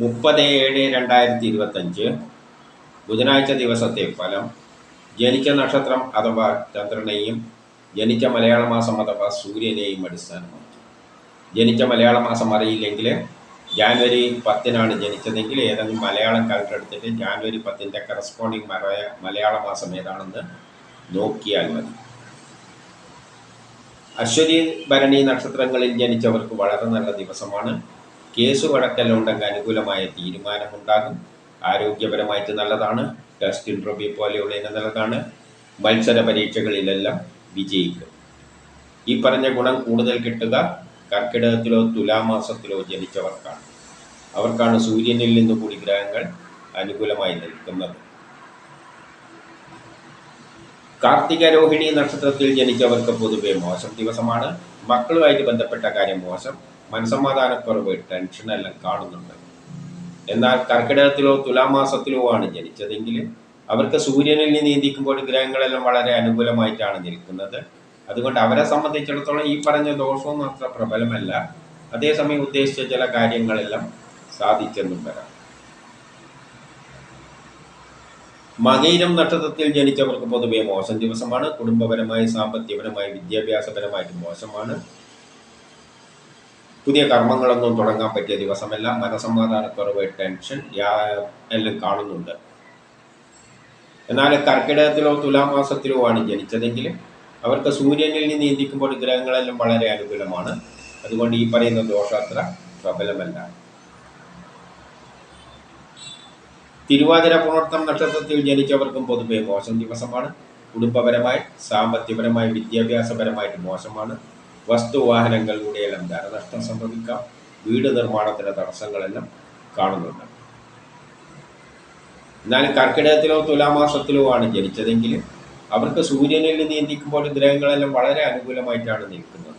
മുപ്പത് ഏഴ് രണ്ടായിരത്തി ഇരുപത്തഞ്ച് ബുധനാഴ്ച ദിവസത്തെ ഫലം ജനിച്ച നക്ഷത്രം അഥവാ ചന്ദ്രനെയും ജനിച്ച മലയാള മാസം അഥവാ സൂര്യനെയും അടിസ്ഥാനമാക്കി. ജനിച്ച മലയാള മാസം അറിയില്ലെങ്കിൽ ജാനുവരി പത്തിനാണ് ജനിച്ചതെങ്കിൽ ഏതെങ്കിലും മലയാളം കാലത്ത് എടുത്തിട്ട് ജാനുവരി പത്തിന്റെ കറസ്പോണ്ടിങ് മലയാള മാസം ഏതാണെന്ന് നോക്കിയാൽ മതി. അശ്വതി ഭരണി നക്ഷത്രങ്ങളിൽ ജനിച്ചവർക്ക് വളരെ നല്ല ദിവസമാണ്. കേസ് വഴക്കെല്ലാം ഉണ്ടെങ്കിൽ അനുകൂലമായ തീരുമാനമുണ്ടാകും. ആരോഗ്യപരമായിട്ട് നല്ലതാണ്. ടെസ്റ്റ് പോലെയുള്ള പോലെയുള്ളതിന് നല്ലതാണ് മത്സര പരീക്ഷകളിലെല്ലാം വിജയിക്കും. ഈ പറഞ്ഞ ഗുണം കൂടുതൽ കിട്ടുക കർക്കിടകത്തിലോ തുലാമാസത്തിലോ ജനിച്ചവർക്കാണ്. അവർക്കാണ് സൂര്യനിൽ നിന്ന് കൂടി ഗ്രഹങ്ങൾ അനുകൂലമായി നിൽക്കുന്നത്. കാർത്തിക രോഹിണി നക്ഷത്രത്തിൽ ജനിച്ചവർക്ക് പൊതുവെ മോശം ദിവസമാണ്. മക്കളുമായിട്ട് ബന്ധപ്പെട്ട കാര്യം മോശം. മനസമാധാനക്കുറവ് ടെൻഷൻ എല്ലാം കാണുന്നുണ്ട്. എന്നാൽ കർക്കിടകത്തിലോ തുലാമാസത്തിലോ ആണ് ജനിച്ചതെങ്കിൽ അവർക്ക് സൂര്യനിൽ നീന്തിക്കുമ്പോൾ ഗ്രഹങ്ങളെല്ലാം വളരെ അനുകൂലമായിട്ടാണ് നിൽക്കുന്നത്. അതുകൊണ്ട് അവരെ സംബന്ധിച്ചിടത്തോളം ഈ പറഞ്ഞ ദോഷവും അത്ര പ്രബലമല്ല. അതേസമയം ഉദ്ദേശിച്ച ചില കാര്യങ്ങളെല്ലാം സാധിച്ചെന്നും വരാം. മകയിരം നക്ഷത്രത്തിൽ ജനിച്ചവർക്ക് പൊതുവെ മോശം ദിവസമാണ്. കുടുംബപരമായി സാമ്പത്തികപരമായി വിദ്യാഭ്യാസപരമായിട്ട് മോശമാണ്. പുതിയ കർമ്മങ്ങളൊന്നും തുടങ്ങാൻ പറ്റിയ ദിവസമല്ല മനസമാധാനക്കുറവ് ടെൻഷൻ എല്ലാം കാണുന്നുണ്ട്. എന്നാൽ കർക്കിടകത്തിലോ തുലാമാസത്തിലോ ആണ് ജനിച്ചതെങ്കിൽ അവർക്ക് സൂര്യനിൽ നിന്ന് നീന്തിക്കുമ്പോൾ ഗ്രഹങ്ങളെല്ലാം വളരെ അനുകൂലമാണ്. അതുകൊണ്ട് ഈ പറയുന്ന ദോഷാത്ര പ്രബലമല്ല. തിരുവാതിര പുണർത്തം നക്ഷത്രത്തിൽ ജനിച്ചവർക്കും പൊതുവെ മോശം ദിവസമാണ്. കുടുംബപരമായി സാമ്പത്തികപരമായി വിദ്യാഭ്യാസപരമായിട്ട് മോശമാണ്. വസ്തുവാഹനങ്ങളിലൂടെയെല്ലാം ധനനഷ്ടം സംഭവിക്കാം. വീട് നിർമ്മാണത്തിന് തടസ്സങ്ങളെല്ലാം കാണുന്നുണ്ട്. എന്നാൽ കർക്കിടകത്തിലോ തുലാമാസത്തിലോ ആണ് ജനിച്ചതെങ്കിൽ അവർക്ക് സൂര്യനിൽ നിയന്ത്രിക്കുമ്പോൾ ഗ്രഹങ്ങളെല്ലാം വളരെ അനുകൂലമായിട്ടാണ് നിൽക്കുന്നത്.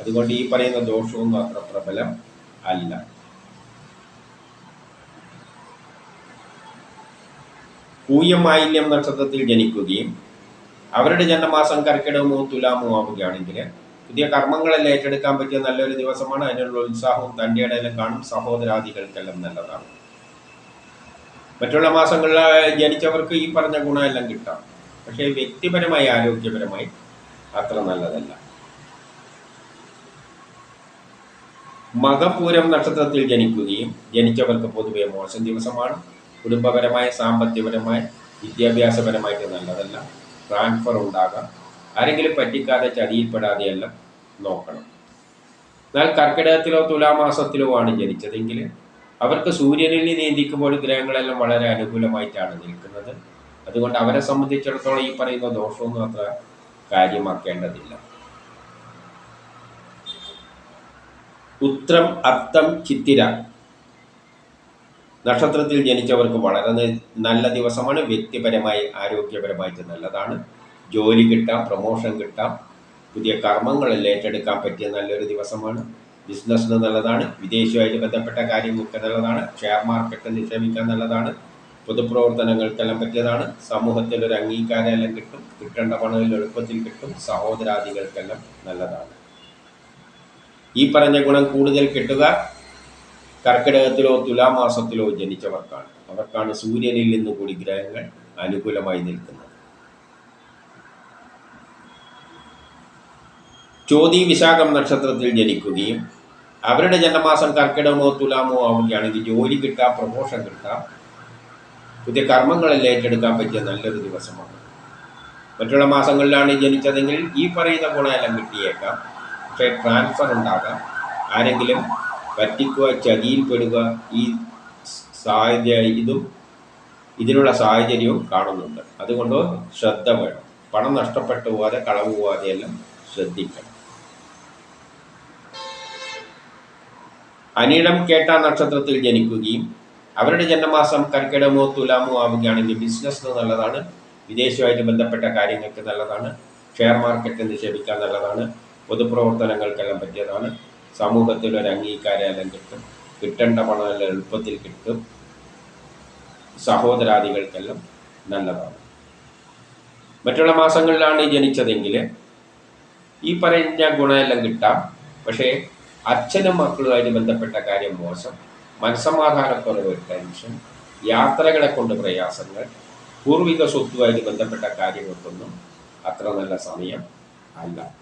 അതുകൊണ്ട് ഈ പറയുന്ന ദോഷവും അത്ര പ്രബലം അല്ല. പൂയം മാലിന്യം നക്ഷത്രത്തിൽ ജനിക്കുകയും അവരുടെ ജന്മമാസം കർക്കിടകമോ തുലാമോ ആവുകയാണെങ്കിൽ പുതിയ കർമ്മങ്ങളെല്ലാം ഏറ്റെടുക്കാൻ പറ്റിയ നല്ലൊരു ദിവസമാണ്. അതിനുള്ള ഉത്സാഹവും തന്റെ ഇടയിലും കാണും. സഹോദരാദികൾക്കെല്ലാം നല്ലതാണ്. മറ്റുള്ള മാസങ്ങളിൽ ജനിച്ചവർക്ക് ഈ പറഞ്ഞ ഗുണമെല്ലാം കിട്ടാം. പക്ഷേ വ്യക്തിപരമായി ആരോഗ്യപരമായി അത്ര നല്ലതല്ല. മകപൂരം നക്ഷത്രത്തിൽ ജനിക്കുകയും ജനിച്ചവർക്ക് പൊതുവെ മോശം ദിവസമാണ്. കുടുംബപരമായ സാമ്പത്തികപരമായ വിദ്യാഭ്യാസപരമായിട്ട് നല്ലതല്ല. ട്രാൻസ്ഫർ ഉണ്ടാകാം. ആരെങ്കിലും പറ്റിക്കാതെ ചതിയിൽപ്പെടാതെയെല്ലാം നോക്കണം. എന്നാൽ കർക്കിടകത്തിലോ തുലാമാസത്തിലോ ആണ് ജനിച്ചതെങ്കിൽ അവർക്ക് സൂര്യനിൽ നീന്തിക്കുമ്പോൾ ഗ്രഹങ്ങളെല്ലാം വളരെ അനുകൂലമായിട്ടാണ് നിൽക്കുന്നത്. അതുകൊണ്ട് അവരെ സംബന്ധിച്ചിടത്തോളം ഈ പറയുന്ന ദോഷമൊന്നും അത്ര കാര്യമാക്കേണ്ടതില്ല. ഉത്രം അർത്ഥം ചിത്തിര. നക്ഷത്രത്തിൽ ജനിച്ചവർക്ക് വളരെ നല്ല ദിവസമാണ്. വ്യക്തിപരമായി ആരോഗ്യപരമായിട്ട് നല്ലതാണ്. ജോലി കിട്ടാം പ്രൊമോഷൻ കിട്ടാം പുതിയ കർമ്മങ്ങളെല്ലാം ഏറ്റെടുക്കാൻ പറ്റിയ നല്ലൊരു ദിവസമാണ്. ബിസിനസ്സിന് നല്ലതാണ് വിദേശവുമായിട്ട് ബന്ധപ്പെട്ട കാര്യങ്ങൾക്ക് നല്ലതാണ് ഷെയർ മാർക്കറ്റ് നിക്ഷേപിക്കാൻ നല്ലതാണ് പൊതുപ്രവർത്തനങ്ങൾക്കെല്ലാം പറ്റിയതാണ് സമൂഹത്തിൽ ഒരു അംഗീകാരമെല്ലാം കിട്ടും കിട്ടേണ്ട പണം എളുപ്പത്തിൽ കിട്ടും സഹോദരാദികൾക്കെല്ലാം നല്ലതാണ്. ഈ പറഞ്ഞ ഗുണം കൂടുതൽ കിട്ടുക കർക്കിടകത്തിലോ തുലാമാസത്തിലോ ജനിച്ചവർക്കാണ്. അവർക്കാണ് സൂര്യനിൽ നിന്ന് കൂടി ഗ്രഹങ്ങൾ അനുകൂലമായി നിൽക്കുന്നത്. ചോതി വിശാഖം നക്ഷത്രത്തിൽ ജനിക്കുകയും അവരുടെ ജന്മമാസം കർക്കിടമോ തുലാമോ ആവുകയാണെങ്കിൽ ജോലി കിട്ടാം പ്രമോഷൻ കിട്ടാം. പുതിയ കർമ്മങ്ങളെല്ലാം ഏറ്റെടുക്കാൻ പറ്റിയ നല്ലൊരു ദിവസമാണ്. മറ്റുള്ള മാസങ്ങളിലാണ് ജനിച്ചതെങ്കിൽ ഈ പറയുന്ന ഗുണമെല്ലാം കിട്ടിയേക്കാം. പക്ഷേ ട്രാൻസ്ഫർ ഉണ്ടാകാം. ആരെങ്കിലും പറ്റിക്കുക ചതിയിൽപ്പെടുക ഈ സാഹചര്യ ഇതും ഇതിനുള്ള സാഹചര്യവും കാണുന്നുണ്ട്. അതുകൊണ്ട് ശ്രദ്ധ വേണം. പണം നഷ്ടപ്പെട്ടു പോകാതെ കളവ് പോകാതെ എല്ലാം ശ്രദ്ധിക്കണം. അനിടം കേട്ട നക്ഷത്രത്തിൽ ജനിക്കുകയും അവരുടെ ജന്മമാസം കർക്കിടമോ തുലാമോ ആവുകയാണെങ്കിൽ ബിസിനസ്സിന് നല്ലതാണ്. വിദേശവുമായിട്ട് ബന്ധപ്പെട്ട കാര്യങ്ങൾക്ക് നല്ലതാണ്. ഷെയർ മാർക്കറ്റ് നിക്ഷേപിക്കാൻ നല്ലതാണ്. പൊതുപ്രവർത്തനങ്ങൾക്കെല്ലാം പറ്റിയതാണ്. സമൂഹത്തിൽ ഒരു അംഗീകാരമെല്ലാം കിട്ടും. കിട്ടേണ്ട പണമെല്ലാം എളുപ്പത്തിൽ കിട്ടും. സഹോദരാദികൾക്കെല്ലാം നല്ലതാണ്. മറ്റുള്ള മാസങ്ങളിലാണ് ജനിച്ചതെങ്കിൽ ഈ പറഞ്ഞ ഗുണമെല്ലാം കിട്ടാം. പക്ഷേ അച്ഛനും മക്കളുമായിട്ട് ബന്ധപ്പെട്ട കാര്യം മോശം. മനസമാധാനക്കുറവ് ടെൻഷൻ. യാത്രകളെ കൊണ്ട് പ്രയാസങ്ങൾ. പൂർവിക സ്വത്തുമായിട്ട് ബന്ധപ്പെട്ട കാര്യങ്ങൾക്കൊന്നും അത്ര നല്ല സമയം അല്ല.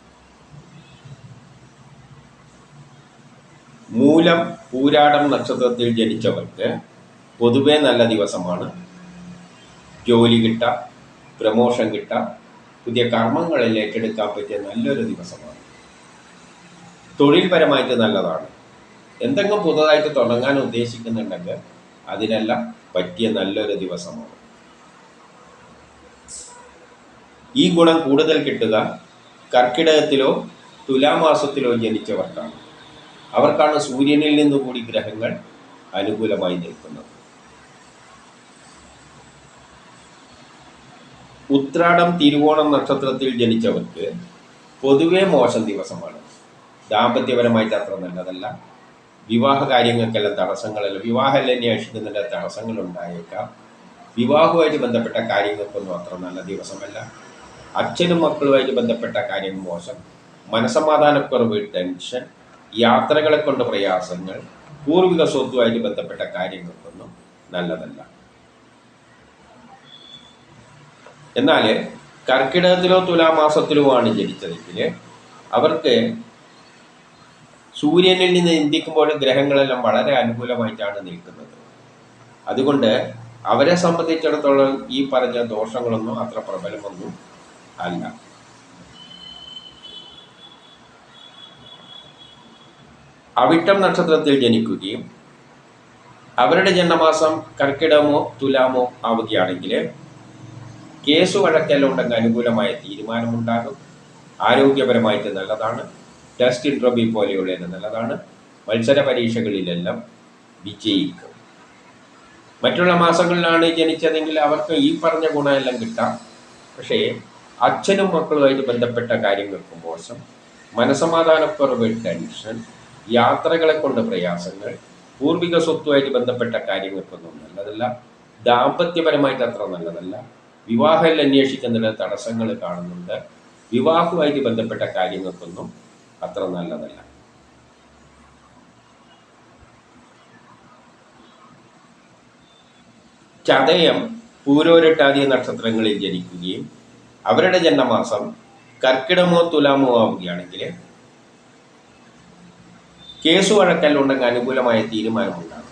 മൂലം പൂരാടം നക്ഷത്രത്തിൽ ജനിച്ചവർക്ക് പൊതുവെ നല്ല ദിവസമാണ്. ജോലി കിട്ട പ്രമോഷൻ കിട്ട പുതിയ കർമ്മങ്ങളിൽ ഏറ്റെടുക്കാൻ പറ്റിയ നല്ലൊരു ദിവസമാണ്. തൊഴിൽപരമായിട്ട് നല്ലതാണ്. എന്തെങ്കിലും പുതുതായിട്ട് തുടങ്ങാൻ ഉദ്ദേശിക്കുന്നുണ്ടെങ്കിൽ അതിനെല്ലാം പറ്റിയ നല്ലൊരു ദിവസമാണ്. ഈ ഗുണം കൂടുതൽ കിട്ടുക കർക്കിടകത്തിലോ തുലാമാസത്തിലോ ജനിച്ചവർക്കാണ്. അവർക്കാണ് സൂര്യനിൽ നിന്ന് കൂടി ഗ്രഹങ്ങൾ അനുകൂലമായി നിൽക്കുന്നത്. ഉത്രാടം തിരുവോണം നക്ഷത്രത്തിൽ ജനിച്ചവർക്ക് പൊതുവേ മോശം ദിവസമാണ്. ദാമ്പത്യപരമായിട്ട് അത്ര നല്ലതല്ല. വിവാഹ കാര്യങ്ങൾക്കെല്ലാം തടസ്സങ്ങളല്ല. വിവാഹമല്ല അന്വേഷിക്കുന്നതിന്റെ തടസ്സങ്ങൾ ഉണ്ടായേക്കാം വിവാഹവുമായിട്ട് ബന്ധപ്പെട്ട കാര്യങ്ങൾക്കൊന്നും അത്ര നല്ല ദിവസമല്ല. അച്ഛനും മക്കളുമായിട്ട് ബന്ധപ്പെട്ട കാര്യം മോശം. മനസമാധാനക്കുറവ് ടെൻഷൻ യാത്രകളെ കൊണ്ട് പ്രയാസങ്ങൾ പൂർവിക സ്വത്തുമായിട്ട് ബന്ധപ്പെട്ട കാര്യങ്ങൾക്കൊന്നും നല്ലതല്ല. എന്നാൽ കർക്കിടകത്തിലോ തുലാമാസത്തിലുമാണ് ജനിച്ചതെങ്കിൽ അവർക്ക് സൂര്യനിൽ നിന്ന് ചിന്തിക്കുമ്പോൾ ഗ്രഹങ്ങളെല്ലാം വളരെ അനുകൂലമായിട്ടാണ് നിൽക്കുന്നത്. അതുകൊണ്ട് അവരെ സംബന്ധിച്ചിടത്തോളം ഈ പറഞ്ഞ ദോഷങ്ങളൊന്നും അത്ര പ്രബലമൊന്നും അല്ല. അവിട്ടം നക്ഷത്രത്തിൽ ജനിക്കുകയും അവരുടെ ജന്മമാസം കർക്കിടമോ തുലാമോ ആവുകയാണെങ്കിൽ കേസ് വഴക്കെല്ലാം ഉണ്ടെങ്കിൽ അനുകൂലമായ തീരുമാനമുണ്ടാകും. ആരോഗ്യപരമായിട്ട് നല്ലതാണ്. ടെസ്റ്റ് ഇൻട്രവ്യൂ പോലെയുള്ള നല്ലതാണ് മത്സര പരീക്ഷകളിലെല്ലാം വിജയിക്കും. മറ്റുള്ള മാസങ്ങളിലാണ് ജനിച്ചതെങ്കിൽ അവർക്ക് ഈ പറഞ്ഞ ഗുണമെല്ലാം കിട്ടാം. പക്ഷേ അച്ഛനും മക്കളുമായിട്ട് ബന്ധപ്പെട്ട കാര്യങ്ങൾക്ക് മോശം മനസമാധാനക്കുറവ് ടെൻഷൻ യാത്രകളെ കൊണ്ട് പ്രയാസങ്ങൾ പൂർവിക സ്വത്തുമായിട്ട് ബന്ധപ്പെട്ട കാര്യങ്ങൾക്കൊന്നും നല്ലതല്ല. ദാമ്പത്യപരമായിട്ട് അത്ര നല്ലതല്ല. വിവാഹത്തിൽ അന്വേഷിക്കുന്നതിന് തടസ്സങ്ങൾ കാണുന്നുണ്ട്. വിവാഹവുമായിട്ട് ബന്ധപ്പെട്ട കാര്യങ്ങൾക്കൊന്നും അത്ര നല്ലതല്ല. ചതയം പൂരോരട്ടാദിയ നക്ഷത്രങ്ങളിൽ ജനിക്കുകയും അവരുടെ ജന്മമാസം കർക്കിടമോ തുലാമോ ആവുകയാണെങ്കിൽ കേസ് വഴക്കല്ലുണ്ടെങ്കിൽ അനുകൂലമായ തീരുമാനമുണ്ടാകും.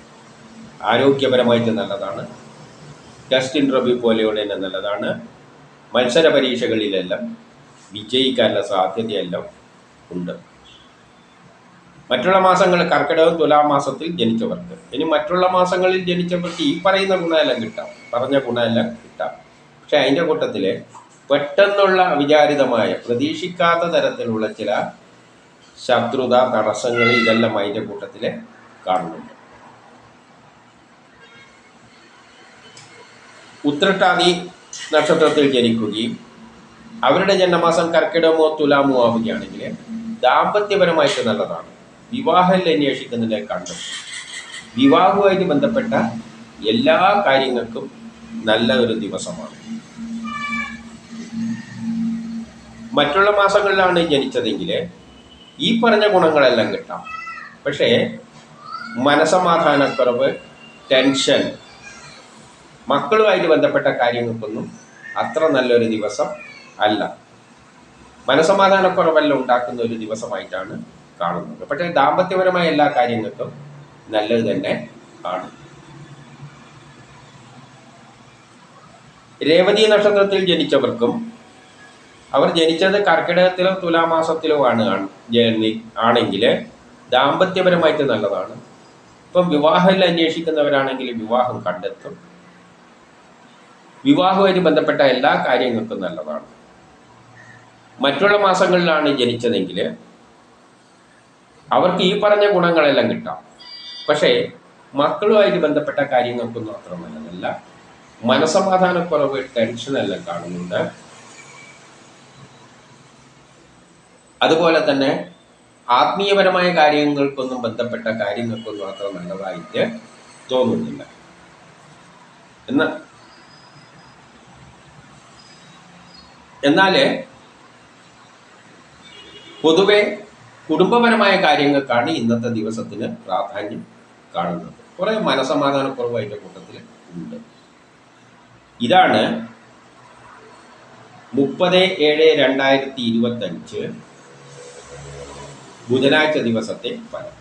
ആരോഗ്യപരമായിട്ട് നല്ലതാണ്. ടെസ്റ്റ് ഇന്റർവ്യൂ പോലെയുള്ള തന്നെ നല്ലതാണ്. മത്സര പരീക്ഷകളിലെല്ലാം വിജയിക്കാനുള്ള സാധ്യതയെല്ലാം ഉണ്ട്. മറ്റുള്ള മാസങ്ങൾ കർക്കിടകം തുലാമാസത്തിൽ ജനിച്ചവർക്ക്. ഇനി മറ്റുള്ള മാസങ്ങളിൽ ജനിച്ചവർക്ക് ഈ പറയുന്ന ഗുണമെല്ലാം കിട്ടാം. പറഞ്ഞ ഗുണമെല്ലാം കിട്ടാം. പക്ഷെ അതിന്റെ കൂട്ടത്തിൽ പെട്ടെന്നുള്ള അവിചാരിതമായ പ്രതീക്ഷിക്കാത്ത തരത്തിലുള്ള ചില ശത്രുത തടസ്സങ്ങൾ ഇതെല്ലാം അതിന്റെ കൂട്ടത്തിൽ കാണുന്നുണ്ട്. ഉത്രട്ടാതി നക്ഷത്രത്തിൽ ജനിക്കുകയും അവരുടെ ജന്മമാസം കർക്കിടമോ തുലാമോ ആവുകയാണെങ്കിൽ ദാമ്പത്യപരമായിട്ട് നല്ലതാണ്. വിവാഹം കണ്ടു. വിവാഹവുമായിട്ട് ബന്ധപ്പെട്ട എല്ലാ കാര്യങ്ങൾക്കും നല്ല ഒരു ദിവസമാണ്. മറ്റുള്ള മാസങ്ങളിലാണ് ജനിച്ചതെങ്കിൽ ഈ പറഞ്ഞ ഗുണങ്ങളെല്ലാം കിട്ടാം. പക്ഷേ മനസമാധാനക്കുറവ് ടെൻഷൻ മക്കളുമായിട്ട് ബന്ധപ്പെട്ട കാര്യങ്ങൾക്കൊന്നും അത്ര നല്ലൊരു ദിവസം അല്ല. മനസമാധാനക്കുറവെല്ലാം ഉണ്ടാക്കുന്ന ഒരു ദിവസമായിട്ടാണ് കാണുന്നത്. പക്ഷേ ദാമ്പത്യപരമായ എല്ലാ കാര്യങ്ങൾക്കും നല്ലത് തന്നെ ആണ്. രേവതി നക്ഷത്രത്തിൽ ജനിച്ചവർക്കും അവർ ജനിച്ചത് കർക്കിടകത്തിലോ തുലാമാസത്തിലോ ആണ് ആണെങ്കിൽ ദാമ്പത്യപരമായിട്ട് നല്ലതാണ്. ഇപ്പം വിവാഹത്തിൽ അന്വേഷിക്കുന്നവരാണെങ്കിൽ വിവാഹം കണ്ടെത്തും. വിവാഹവുമായിട്ട് ബന്ധപ്പെട്ട എല്ലാ കാര്യങ്ങൾക്കും നല്ലതാണ്. മറ്റുള്ള മാസങ്ങളിലാണ് ജനിച്ചതെങ്കിൽ അവർക്ക് ഈ പറഞ്ഞ ഗുണങ്ങളെല്ലാം കിട്ടാം. പക്ഷേ മക്കളുമായിട്ട് ബന്ധപ്പെട്ട കാര്യങ്ങൾക്കൊന്നും നല്ലതല്ല മനസമാധാനക്കുറവ് ടെൻഷനെല്ലാം കാണുന്നുണ്ട്. അതുപോലെ തന്നെ ആത്മീയപരമായ കാര്യങ്ങൾക്കൊന്നും ബന്ധപ്പെട്ട കാര്യങ്ങൾക്കൊന്നും അത്ര നല്ലതായിട്ട് തോന്നുന്നില്ല. എന്നാൽ പൊതുവെ കുടുംബപരമായ കാര്യങ്ങൾക്കാണ് ഇന്നത്തെ ദിവസത്തിന് പ്രാധാന്യം കാണുന്നത്. കുറേ മനസമാധാനക്കുറവ് അതിന്റെ കൂട്ടത്തിൽ ഉണ്ട്. ഇതാണ് മുപ്പത് ഏഴ് രണ്ടായിരത്തി ഇരുപത്തഞ്ച് ബുധനാഴ്ച ദിവസത്തെ ഫലം.